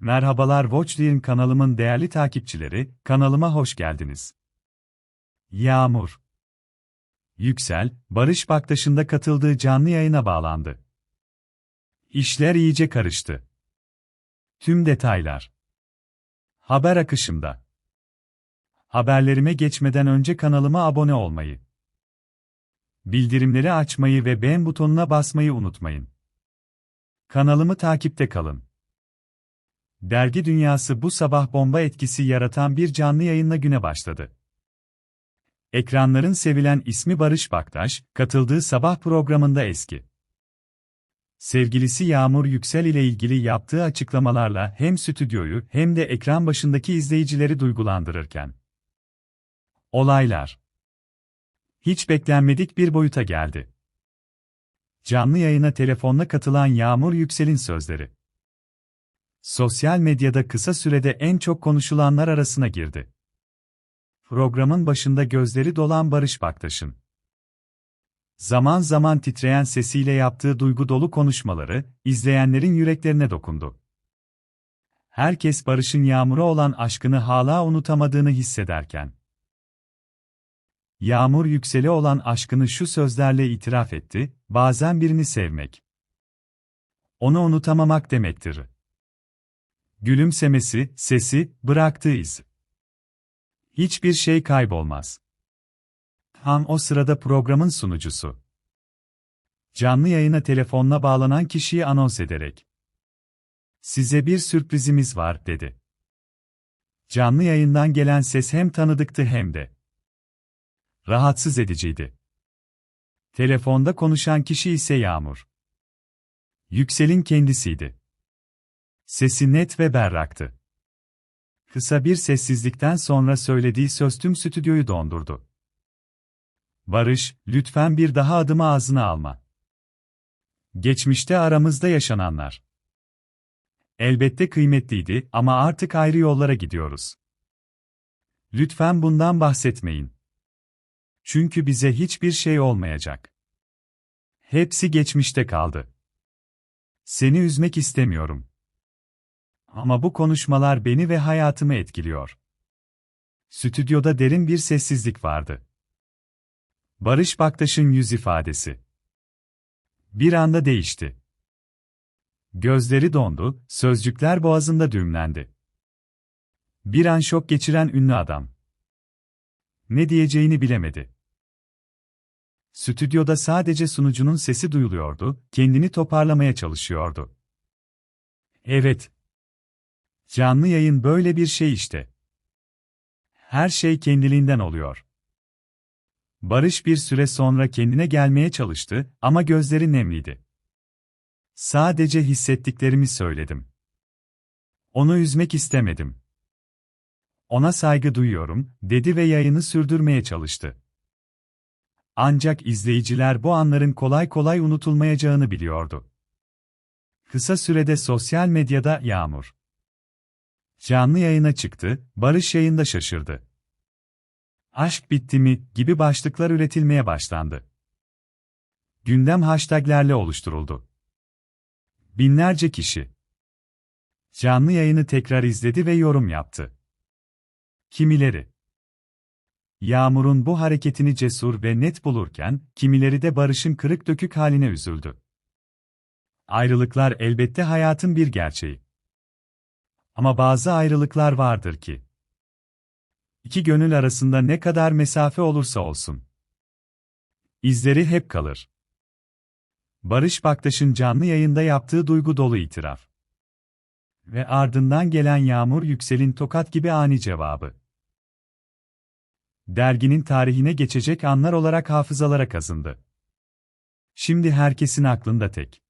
Merhabalar Watchline kanalımın değerli takipçileri, kanalıma hoş geldiniz. Yağmur Yüksel, Barış Baktaş'ında katıldığı canlı yayına bağlandı. İşler iyice karıştı. Tüm detaylar. Haber akışımda. Haberlerime geçmeden önce kanalıma abone olmayı, bildirimleri açmayı ve beğen butonuna basmayı unutmayın. Kanalımı takipte kalın. Dergi dünyası bu sabah bomba etkisi yaratan bir canlı yayınla güne başladı. Ekranların sevilen ismi Barış Baktaş, katıldığı sabah programında eski. Sevgilisi Yağmur Yüksel ile ilgili yaptığı açıklamalarla hem stüdyoyu hem de ekran başındaki izleyicileri duygulandırırken. Olaylar hiç beklenmedik bir boyuta geldi. Canlı yayına telefonla katılan Yağmur Yüksel'in sözleri. Sosyal medyada kısa sürede en çok konuşulanlar arasına girdi. Programın başında gözleri dolan Barış Baktaş'ın zaman zaman titreyen sesiyle yaptığı duygu dolu konuşmaları izleyenlerin yüreklerine dokundu. Herkes Barış'ın Yağmur'a olan aşkını hala unutamadığını hissederken Yağmur yükseli olan aşkını şu sözlerle itiraf etti, bazen birini sevmek. Onu unutamamak demektir. Gülümsemesi, sesi, bıraktığı iz. Hiçbir şey kaybolmaz. Tam o sırada programın sunucusu. Canlı yayına telefonla bağlanan kişiyi anons ederek. Size bir sürprizimiz var, dedi. Canlı yayından gelen ses hem tanıdıktı hem de rahatsız ediciydi. Telefonda konuşan kişi ise Yağmur. Yüksel'in kendisiydi. Sesi net ve berraktı. Kısa bir sessizlikten sonra söylediği söz tüm stüdyoyu dondurdu. Barış, lütfen bir daha adımı ağzına alma. Geçmişte aramızda yaşananlar. Elbette kıymetliydi ama artık ayrı yollara gidiyoruz. Lütfen bundan bahsetmeyin. Çünkü bize hiçbir şey olmayacak. Hepsi geçmişte kaldı. Seni üzmek istemiyorum. Ama bu konuşmalar beni ve hayatımı etkiliyor. Stüdyoda derin bir sessizlik vardı. Barış Baktaş'ın yüz ifadesi bir anda değişti. Gözleri dondu, sözcükler boğazında düğümlendi. Bir an şok geçiren ünlü adam. Ne diyeceğini bilemedi. Stüdyoda sadece sunucunun sesi duyuluyordu, kendini toparlamaya çalışıyordu. Evet. Canlı yayın böyle bir şey işte. Her şey kendiliğinden oluyor. Barış bir süre sonra kendine gelmeye çalıştı ama gözleri nemliydi. Sadece hissettiklerimi söyledim. Onu üzmek istemedim. Ona saygı duyuyorum, dedi ve yayını sürdürmeye çalıştı. Ancak izleyiciler bu anların kolay kolay unutulmayacağını biliyordu. Kısa sürede sosyal medyada Yağmur canlı yayına çıktı, Barış yayında şaşırdı. Aşk bitti mi gibi başlıklar üretilmeye başlandı. Gündem hashtaglerle oluşturuldu. Binlerce kişi canlı yayını tekrar izledi ve yorum yaptı. Kimileri Yağmur'un bu hareketini cesur ve net bulurken, kimileri de Barış'ın kırık dökük haline üzüldü. Ayrılıklar elbette hayatın bir gerçeği. Ama bazı ayrılıklar vardır ki, iki gönül arasında ne kadar mesafe olursa olsun, izleri hep kalır. Barış Baktaş'ın canlı yayında yaptığı duygu dolu itiraf. Ve ardından gelen Yağmur Yüksel'in tokat gibi ani cevabı derginin tarihine geçecek anlar olarak hafızalara kazındı. Şimdi herkesin aklında tek.